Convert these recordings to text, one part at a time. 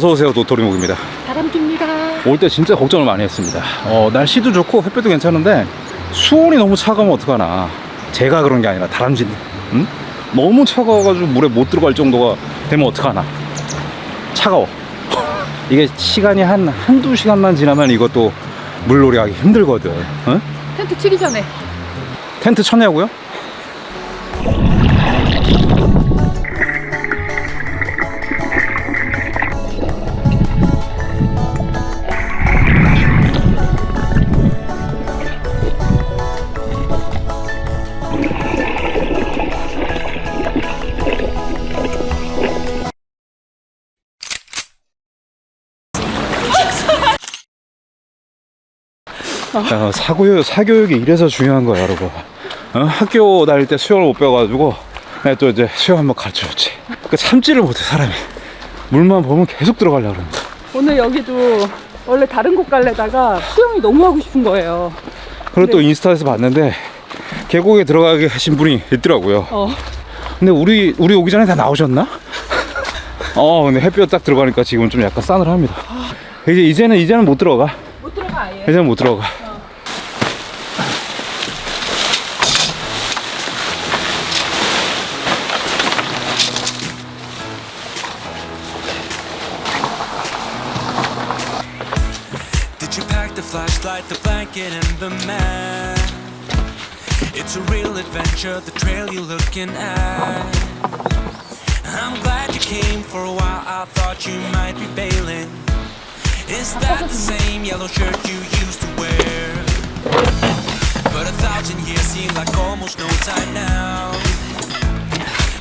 어서오세요 도토리묵입니다 다람쥐입니다. 올 때 진짜 걱정을 많이 했습니다 어, 날씨도 좋고 햇볕도 괜찮은데 수온이 너무 차가우면 어떡하나 제가 그런 게 아니라 다람쥐님 응? 너무 차가워가지고 물에 못 들어갈 정도가 되면 어떡하나 차가워 이게 시간이 한 한두 시간만 지나면 이것도 물놀이 하기 힘들거든 응? 텐트 치기 전에 텐트 쳤냐고요? 어, 사교육, 사교육이 이래서 중요한 거야, 여러분. 어? 학교 다닐 때 수영을 못 배워가지고, 내가 또 이제 수영 한번 가르쳐 줬지. 그 참지를 못해, 사람이. 물만 보면 계속 들어가려고 그러는데. 오늘 여기도 원래 다른 곳 갈래다가 수영이 너무 하고 싶은 거예요. 그리고 또 인스타에서 봤는데, 계곡에 들어가게 하신 분이 있더라고요. 어, 근데 우리, 우리 오기 전에 다 나오셨나? 어, 근데 햇볕 딱 들어가니까 지금 좀 약간 싸늘합니다. 이제, 이제는, 이제는 못 들어가. 못 들어가 아예. 이제는 못 들어가. The map? It's a real adventure, the trail you're looking at. I'm glad you came for a while, I thought you might be bailing. Is that the same yellow shirt you used to wear? But a thousand years seem like almost no time now.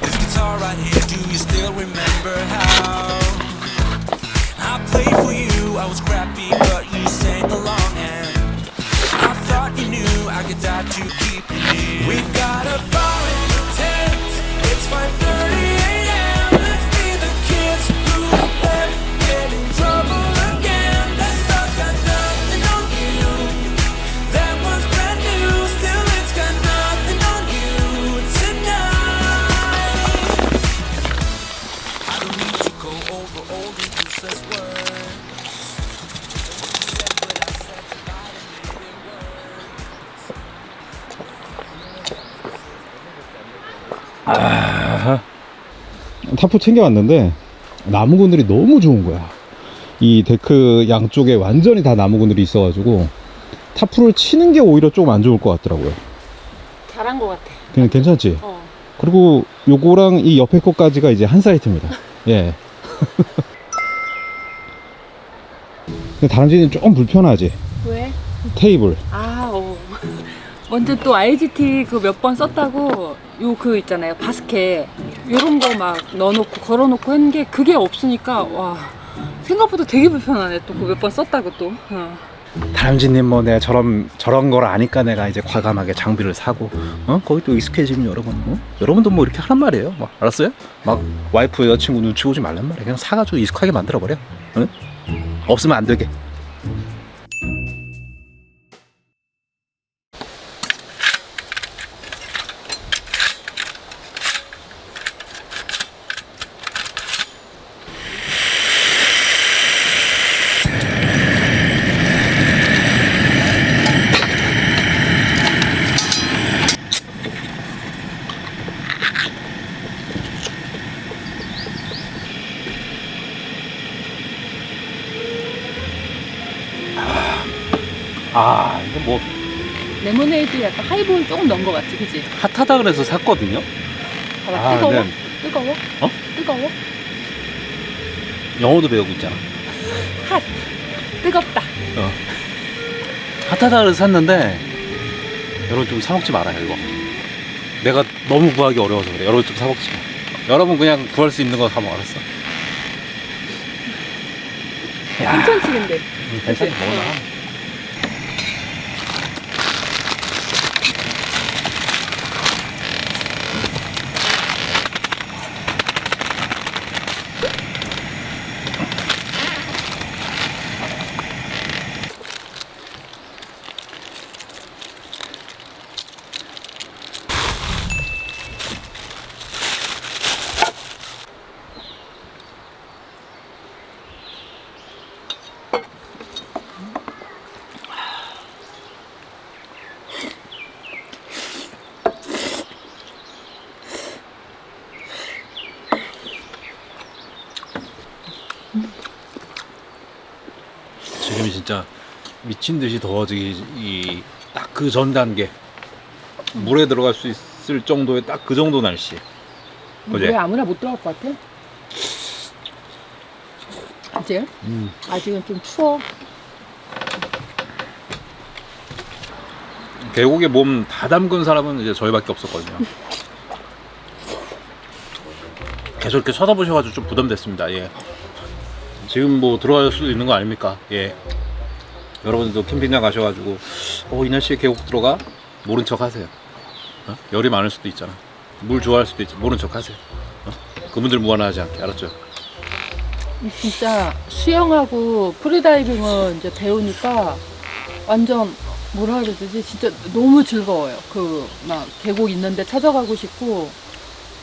This guitar right here, do you still remember how? I played for you, I was crappy, but you sang along and thought you knew I could die to keep you near. 타프 챙겨왔는데 나무 그늘이 너무 좋은 거야. 이 데크 양쪽에 완전히 다 나무 그늘이 있어가지고 타프를 치는 게 오히려 좀안 좋을 것 같더라고요. 잘한 것 같아. 그냥 괜찮지? 어. 그리고 요거랑 이 옆에 거까지가 이제 한 사이트입니다. 예. 근데 다람쥐는 좀 불편하지? 왜? 테이블. 아, 어. 먼저 또 IGT 그 몇 번 썼다고 요 그 있잖아요 바스켓 요런 거 막 넣어놓고 걸어놓고 했는 게 그게 없으니까 와 생각보다 되게 불편하네 또그몇번 썼다고 또 어. 다람쥐님 뭐 내가 저런 저런 걸 아니까 내가 이제 과감하게 장비를 사고 어 거기 또 익숙해지면 여러분 어? 여러분도 뭐 이렇게 하란 말이에요 뭐 알았어요? 막 와이프 여자친구 눈치 보지 말란 말이야 그냥 사가지고 익숙하게 만들어 버려 응? 없으면 안 되게 아 이거 뭐 레모네이드 약간 하이볼 조금 넣은 것 같지 그지? 핫하다 그래서 샀거든요 봐봐 아, 뜨거워? 네. 뜨거워? 어? 뜨거워? 영어도 배우고 있잖아 핫 뜨겁다 핫하다 그래서 샀는데 여러분 좀 사먹지 말아요 이거 내가 너무 구하기 어려워서 그래 여러분 좀 사먹지 마 여러분 그냥 구할 수 있는 거 사먹 알았어 야 괜찮지 근데 음, 괜찮아? 먹어놔 진짜 미친 듯이 더워지기 딱 그 전 단계 물에 들어갈 수 있을 정도의 딱 그 정도 날씨. 왜 아무나 못 들어갈 것 같아? 이제 음. 아직은 좀 추워. 계곡에 몸 다 담근 사람은 이제 저희밖에 없었거든요. 계속 이렇게 쳐다보셔가지고 좀 부담됐습니다. 예. 지금 뭐 들어갈 수도 있는 거 아닙니까? 예. 여러분들도 캠핑장 가셔가지고 어, 이 날씨에 계곡 들어가? 모른 척 하세요. 어? 열이 많을 수도 있잖아. 물 좋아할 수도 있지. 모른 척 하세요. 어? 그분들 무관하지 않게 알았죠? 진짜 수영하고 프리다이빙을 이제 배우니까 완전 뭐라 그래야 되지? 진짜 너무 즐거워요. 그 막 계곡 있는데 찾아가고 싶고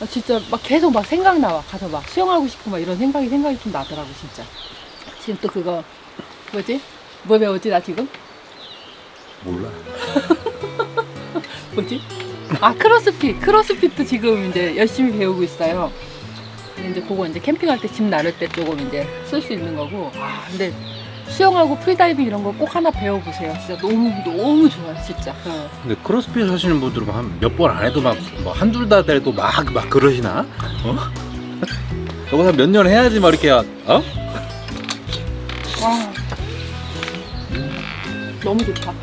아, 진짜 막 계속 막 생각 나와. 가서 막 수영하고 싶고 막 이런 생각이 생각이 좀 나더라고 진짜. 지금 또 그거 뭐지? 뭐 배우지 나 지금? 몰라. 뭐지? 아 크로스핏 크로스핏도 지금 이제 열심히 배우고 있어요. 이제 그거 이제 캠핑할 때 짐 나를 때 조금 이제 쓸 수 있는 거고. 아 근데 수영하고 프리다이빙 이런 거 꼭 하나 배워보세요. 진짜 너무 너무 좋아요, 진짜. 어. 근데 크로스핏 하시는 분들은 한 몇 번 안 해도 막뭐 한둘 다 돼도 막 막 그러시나? 어? 저거 몇년 해야지 막 이렇게 어? 와 너무 좋다.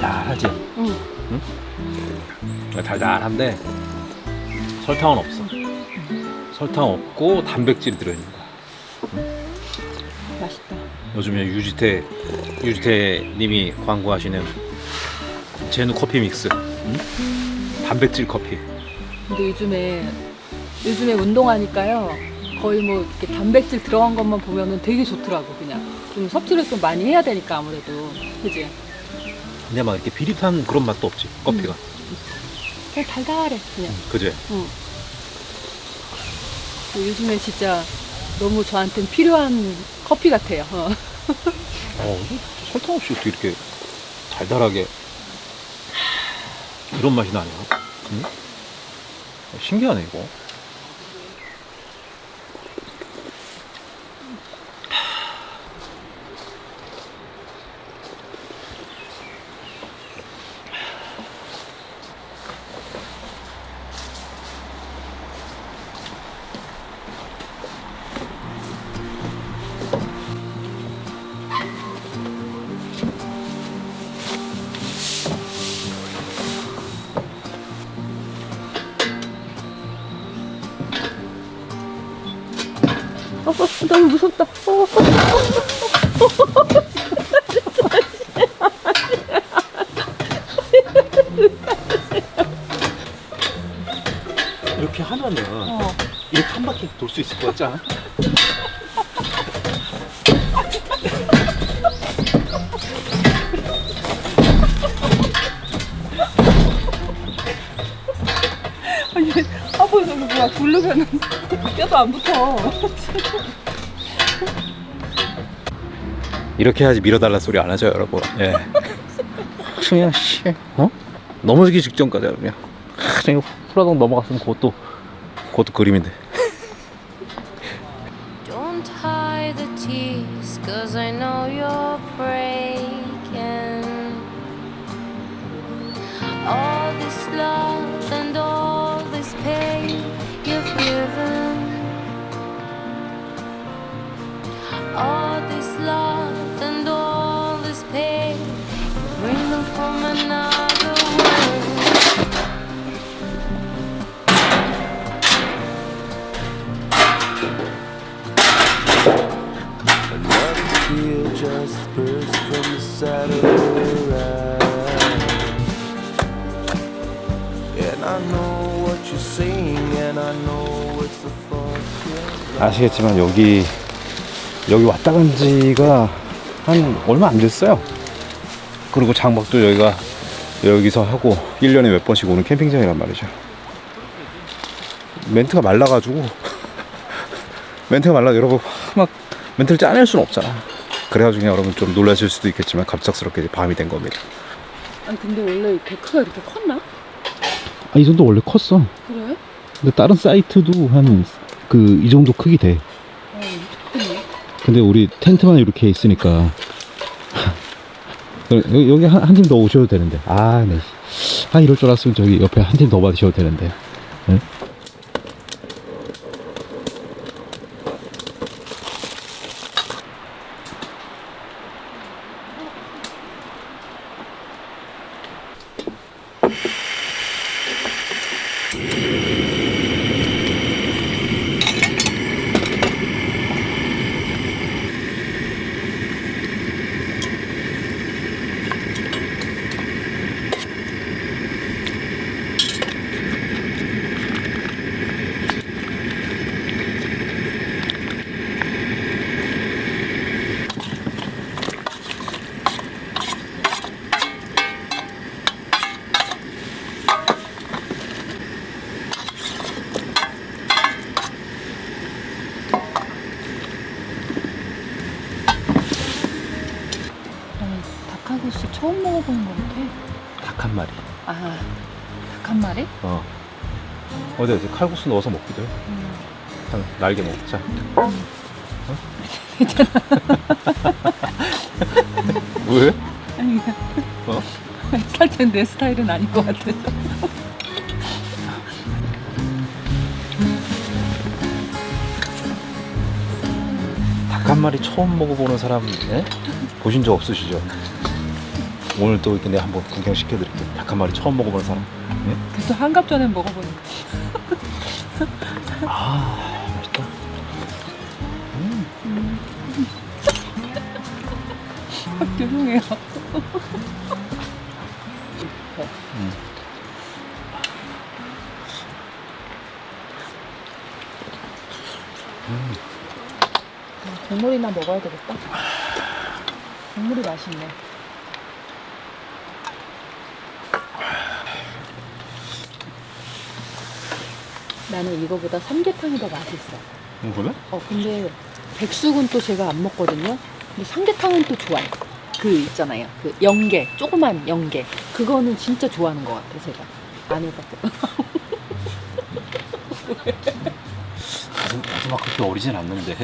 달달하지? 응. 달달한데 설탕은 없어. 설탕 없고 단백질이 들어있는 거야. 맛있다. 요즘에 유지태 유지태 님이 광고하시는 제누 커피 믹스. 응? 단백질 커피. 근데 요즘에 요즘에 운동하니까요 거의 뭐 이렇게 단백질 들어간 것만 보면은 되게 좋더라고 그냥 좀 섭취를 좀 많이 해야 되니까 아무래도 그지 근데 막 이렇게 비릿한 그런 맛도 없지. 커피가. 그냥 달달해 그냥 그지? 응. 그 요즘에 진짜 너무 저한테는 필요한 커피 같아요 어. 어, 설탕 없이 어떻게 이렇게 달달하게 이런 맛이 나냐? 응? 신기하네 이거. 않아? 아니 아버 저기 뭐야? 굴르면은 뼈도 안 붙어. 이렇게 해야지 밀어달라 소리 안 하죠 여러분. 예. 그냥 씨. 어? 넘어지기 직전까지 그냥. 그냥 후라동 넘어갔으면 그것도 그것도 그림인데 tear just burst from the side of her eye. And I know what you're saying, and I know it's the fuck. 아시겠지만 여기 여기 왔다 간 지가 한 얼마 안 됐어요. 그리고 장박도 여기가 여기서 하고 1년에 몇 번씩 오는 캠핑장이란 말이죠. 멘트가 말라가지고 멘트가 말라 여러분 막 멘트를 짜낼 수는 없잖아. 그래가지고 여러분 좀 놀라실 수도 있겠지만 갑작스럽게 밤이 된 겁니다. 아니 근데 원래 데크가 이렇게 컸나? 아, 이 정도 원래 컸어. 그래? 근데 다른 사이트도 한 그 이 정도 크기 돼. 어 크네. 근데 우리 텐트만 이렇게 있으니까 여기, 여기 한 팀 더 오셔도 되는데 아 네. 아 이럴 줄 알았으면 저기 옆에 한 팀 더 받으셔도 되는데 네? 나는 닭칼국수 처음 먹어보는 것 같아. 닭 한 마리 아, 닭 한 마리? 어 어디 어디 칼국수 넣어서 먹기도 해 음. 한 날개 먹자 어? 왜? 아니 어? 살짝 내 스타일은 아닌 것 같아. 닭 한 마리 처음 먹어보는 사람 예? 보신 적 없으시죠? 오늘 또 이렇게 내가 한번 구경시켜드릴게요. 닭한 마리 처음 먹어보는 사람? 그래도 한갑 전에 먹어보니까. 아 맛있다. 죄송해요. 국물이나 먹어야 되겠다. 국물이 맛있네. 나는 이거보다 삼계탕이 더 맛있어. 음, 그래? 어 근데 백숙은 또 제가 안 먹거든요. 근데 삼계탕은 또 좋아요. 그 있잖아요. 그 연계, 조그만 연계. 그거는 진짜 좋아하는 것 같아 제가. 안 해봤어. 나도 막 그렇게 어리진 않는데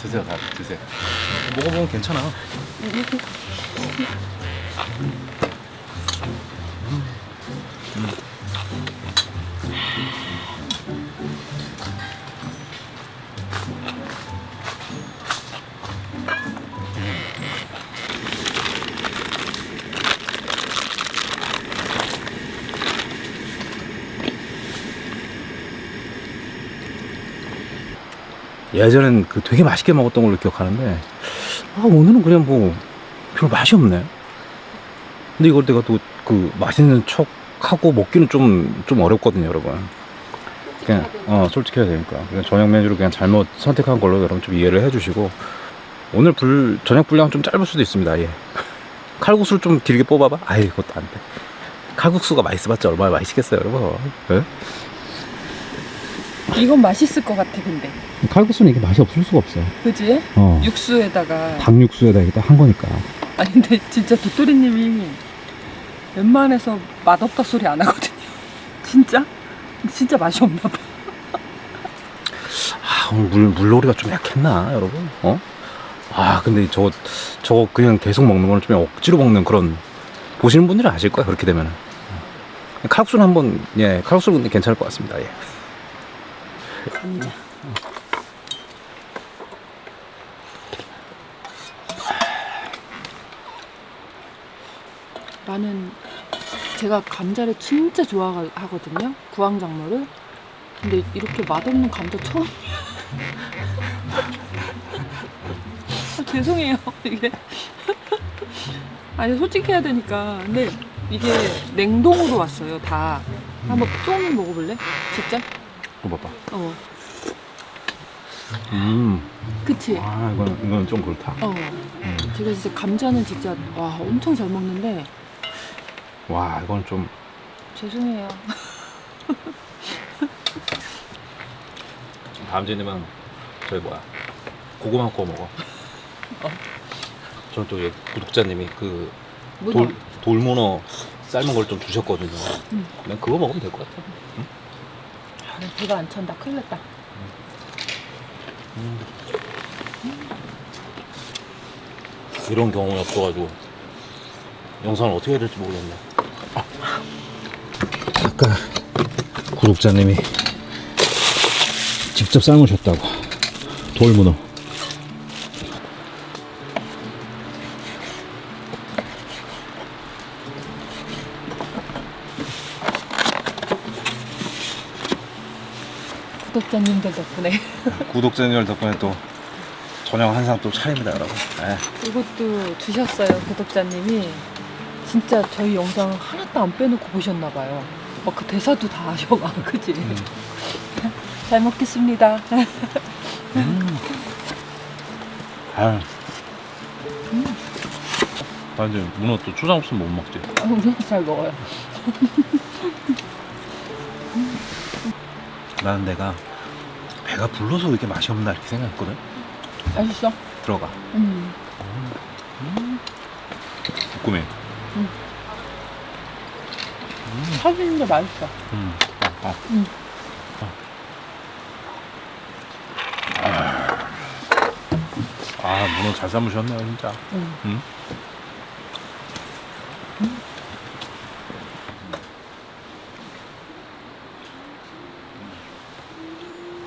드세요 다 드세요 먹어보면 괜찮아 예전엔 그 되게 맛있게 먹었던 걸로 기억하는데 아 오늘은 그냥 뭐 별로 맛이 없네. 근데 이걸 내가 또 그 맛있는 척 하고 먹기는 좀 좀 어렵거든요 여러분. 그냥 어 솔직해야 되니까. 그냥 저녁 메뉴를 그냥 잘못 선택한 걸로 여러분 좀 이해를 해주시고 오늘 불 저녁 분량은 좀 짧을 수도 있습니다 예. 칼국수를 좀 길게 뽑아봐? 아이 그것도 안돼. 칼국수가 맛있어봤자 얼마나 맛있겠어요 여러분. 예? 이건 맛있을 것 같아 근데. 칼국수는 이게 맛이 없을 수가 없어 그지? 어 육수에다가. 닭육수에다 이렇게 한 거니까 아니 근데 진짜 도토리님이 웬만해서 맛없다 소리 안 하거든요. 진짜? 진짜 맛이 없나 봐. 아, 오늘 물, 물놀이가 좀 약했나, 여러분? 어? 아, 근데 저거, 저거 그냥 계속 먹는 거는 좀 억지로 먹는 그런, 보시는 분들은 아실 거야, 그렇게 되면은. 칼국수는 한 번, 예, 칼국수는 괜찮을 것 같습니다, 예. 감자. 나는 제가 감자를 진짜 좋아하거든요. 구황작물을. 근데 이렇게 맛없는 감자 처음. 아, 죄송해요. 이게. 아니 솔직히 해야 되니까. 근데 이게 냉동으로 왔어요, 다. 한번 좀 먹어볼래? 진짜? 이거 봐봐. 어. 음. 그치? 아 이건 이건 좀 그렇다. 어. 제가 진짜 감자는 진짜, 와, 엄청 잘 먹는데, 와 이건 좀 죄송해요. 다음 주에는 저희 뭐야 고구마 구워 먹어. 저는 또 여기 구독자님이 그. 돌, 돌문어 삶은 걸 좀 주셨거든요. 음. 그냥 그거 먹으면 될 것 같아. 아, 배가 안 찬다. 큰일 났다. 이런 경험이 없어가지고 영상을 어떻게 해야 될지 모르겠네. 아까 구독자님이 직접 삶으셨다고 돌문어. 구독자님들 덕분에. 구독자님들 덕분에 또 저녁 한상 또 차립니다, 여러분. 네. 이것도 주셨어요, 구독자님이. 진짜 저희 영상 하나도 안 빼놓고 보셨나 봐요. 막 그 대사도 다 아셔가, 그치? 잘 먹겠습니다. 아유. 나 이제 문어 또 초장 없으면 못 먹지. 잘 먹어요. 나는 내가 배가 불러서 이렇게 맛이 없나 이렇게 생각했거든. 맛있어? 들어가. 음. 꿈에. 사진인데 맛있어. 음. 아. 음. 아, 문어 잘 삶으셨네요, 진짜. 음. 음.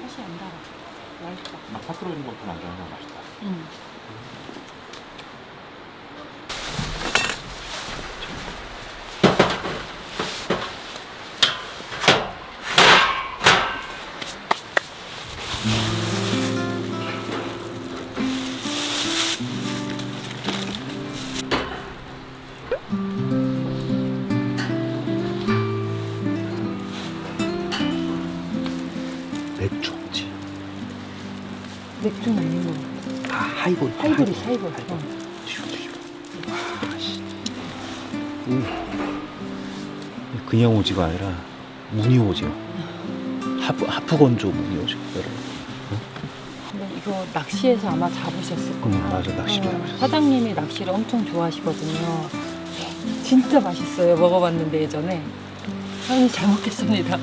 맛이 안 달아. 맛있어. 막 파트로 있는 것도 안 좋아하는 맛있다. 음. 맥주 없지. 맥주는 아닌 것 같아. 아, 하이볼. 하이볼이 하이볼. 어. 뒤집어, 뒤집어. 와, 씨. 우. 그냥 오지가 아니라 무늬 오지요. 하프, 하프 건조 무늬 오지, 여러분. 낚시해서 아마 잡으셨을 거예요. 응, 맞아, 낚시를 잡으셨어요. 사장님이 낚시를 엄청 좋아하시거든요. 진짜 맛있어요. 먹어봤는데 예전에. 사장님 잘 먹겠습니다.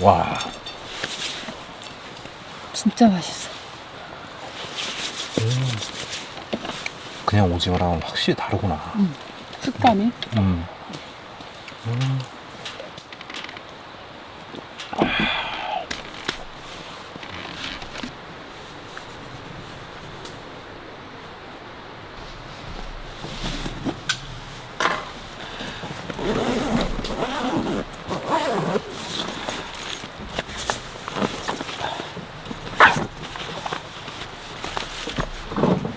와. 진짜 맛있어. 그냥 오징어랑 확실히 다르구나. 식감이? 음.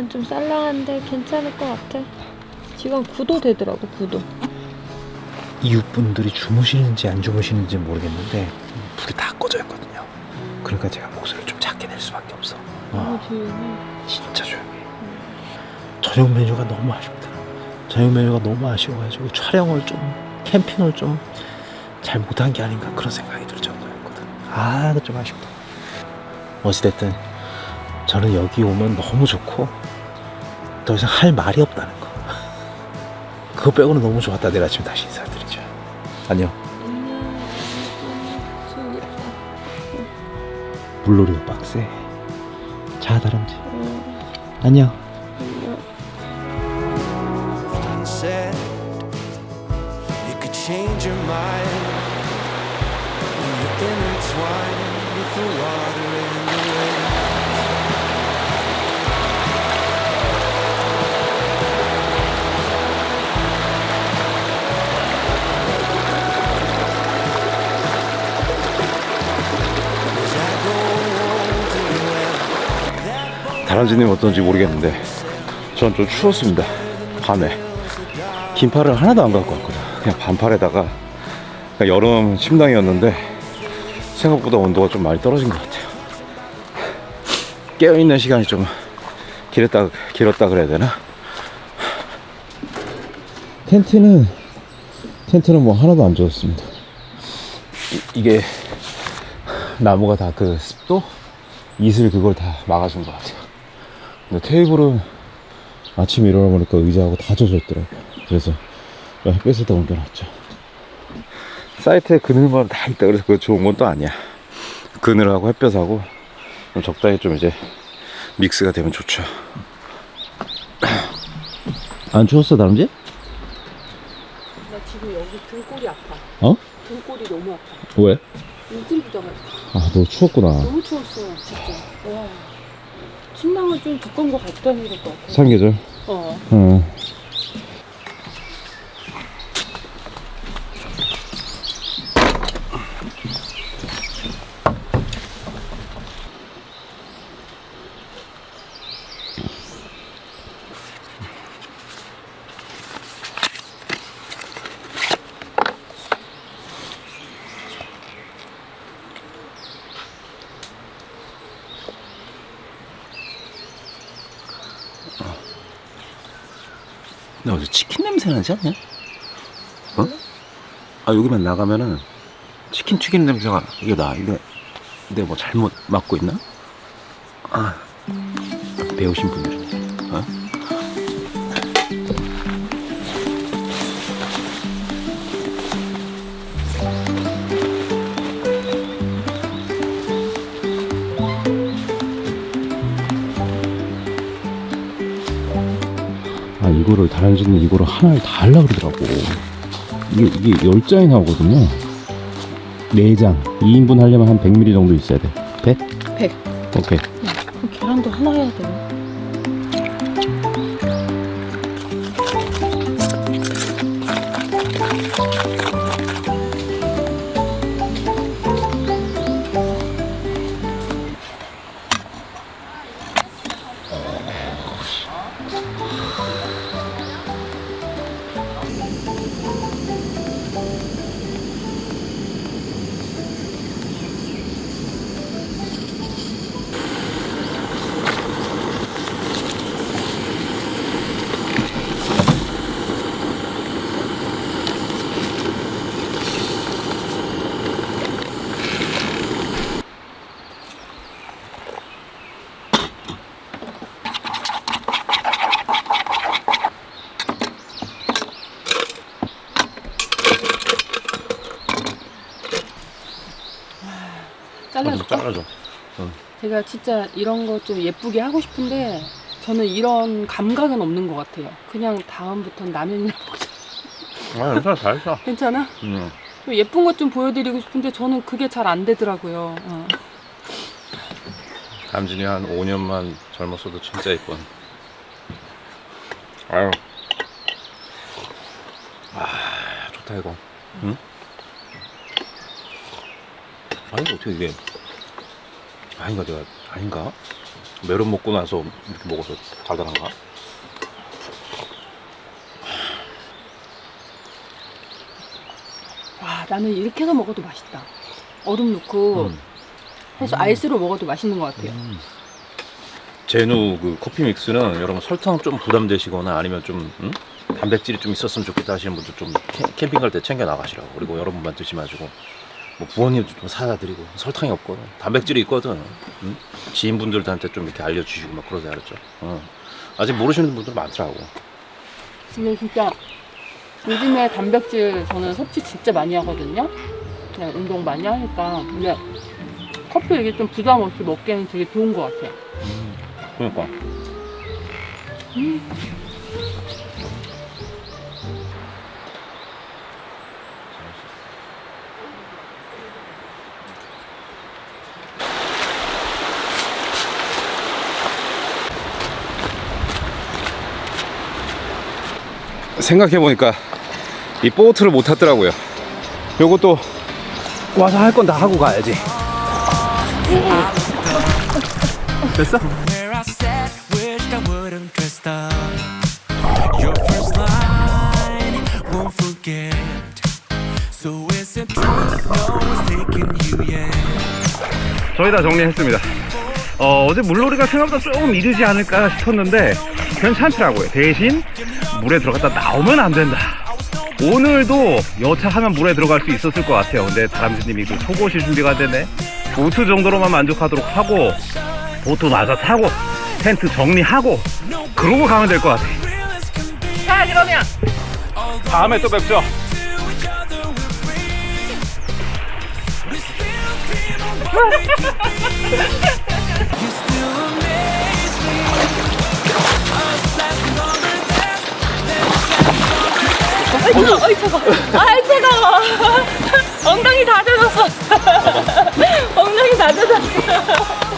약간 좀 쌀랑한데 괜찮을 것 같아. 지금 9도 되더라고, 9도. 이웃분들이 주무시는지 안 주무시는지 모르겠는데 불이 다 꺼져 있거든요. 그러니까 제가 목소리를 좀 작게 낼 수밖에 없어. 어, 진짜 조용해. 저녁 메뉴가 너무 아쉽다. 저녁 메뉴가 너무 아쉬워가지고 촬영을 좀 캠핑을 좀 잘 못한 게 아닌가 그런 생각이 들 정도였거든. 아, 좀 아쉽다. 어찌됐든 저는 여기 오면 너무 좋고 더 이상 할 말이 없다는 거. 그거 빼고는 너무 좋았다. 내일 아침 다시 인사드리죠. 안녕. 물놀이도 빡세. 자, 다람쥐. 안녕. 다람쥐님 어떤지 모르겠는데 전 좀 추웠습니다. 밤에 긴팔을 하나도 안 갖고 왔거든. 그냥 반팔에다가 그냥 여름 침낭이었는데 생각보다 온도가 좀 많이 떨어진 것 같아요. 깨어 있는 시간이 좀 길었다 길었다 그래야 되나? 텐트는 텐트는 뭐 하나도 안 젖었습니다. 이, 게 나무가 다 그 습도 이슬 그걸 다 막아준 것 같아요. 근데 테이블은 아침에 일어나 보니까 의자하고 다 젖어 있더라고. 그래서 햇볕에다 옮겨놨죠. 사이트에 그늘만 다 있다 그래서 그거 좋은 건 또 아니야. 그늘하고 햇볕하고 좀 적당히 좀 이제 믹스가 되면 좋죠. 안 추웠어, 다람쥐? 나 지금 여기 등골이 아파. 어? 등골이 너무 아파. 왜? 부자가 아, 너 추웠구나. 너무 추웠어, 진짜. 와. 침낭을 좀 두꺼운 거 다니야 될것 같아. 삼계절. 어. 응. 근데 어제 나지 않냐? 어? 아 여기만 나가면은 치킨 튀긴 냄새가 이게 나. 이게 내가 뭐 잘못 맡고 있나? 아 배우신 분들은 어? 이거를 다람쥐는 이거를 하나를 다 하려고 그러더라고. 이게 이게 열 장이 나오거든요. 네장. 2인분 하려면 한 100ml 정도 있어야 돼. 100? 100. 오케이. 그 잘라줄까? 잘라줘 제가 진짜 이런 거 좀 예쁘게 하고 싶은데 저는 이런 감각은 없는 것 같아요. 그냥 다음부터는 라면이나 먹자. 아 괜찮아 잘했어 괜찮아? 응. 좀 예쁜 것 좀 보여드리고 싶은데 저는 그게 잘 안 되더라고요. 어. 다람쥐이 한 5년만 젊었어도 진짜 이쁜 아유 아 좋다 이거 응? 아니 어떻게 이게 아닌가 내가 아닌가? 메론 먹고 나서 이렇게 먹어서 달달한가? 나는 이렇게 해서 먹어도 맛있다. 얼음 넣고 음. 해서 아이스로 먹어도 맛있는 것 같아요. 제누 그 커피 믹스는 여러분 설탕 좀 부담되시거나 아니면 좀 음? 단백질이 좀 있었으면 좋겠다 하시는 분들 좀 캠, 캠핑 갈 때 챙겨 나가시라고 그리고 여러분만 드시 마시고 뭐 부모님도 좀 사다 드리고 설탕이 없거든 단백질이 있거든 음? 지인분들한테 좀 이렇게 알려주시고 막 그러세요 알았죠 어. 아직 모르시는 분들 많더라고 근데 진짜 요즘에 단백질 저는 섭취 진짜 많이 하거든요. 그냥 운동 많이 하니까. 근데 커피 이게 좀 부담 없이 먹기에는 되게 좋은 것 같아요. 그러니까 생각해보니까 이 보트를 못 탔더라고요. 요것도 와서 할 건 다 하고 가야지. 됐어? 저희 다 정리했습니다. 어, 어제 물놀이가 생각보다 조금 이르지 않을까 싶었는데 괜찮더라고요. 대신 물에 들어갔다 나오면 안 된다. 오늘도 여차하면 물에 들어갈 수 있었을 것 같아요. 근데 다람쥐님이 그 속옷이 준비가 되네. 보트 정도로만 만족하도록 하고 보트 마저 타고 텐트 정리하고 그러고 가면 될 것 같아. 자 그러면 다음에 또 뵙죠. 어이 거기- 뜨거워, 어이 뜨거워. 아이 뜨거워. 엉덩이 다 젖었어. 엉덩이 다 젖었어.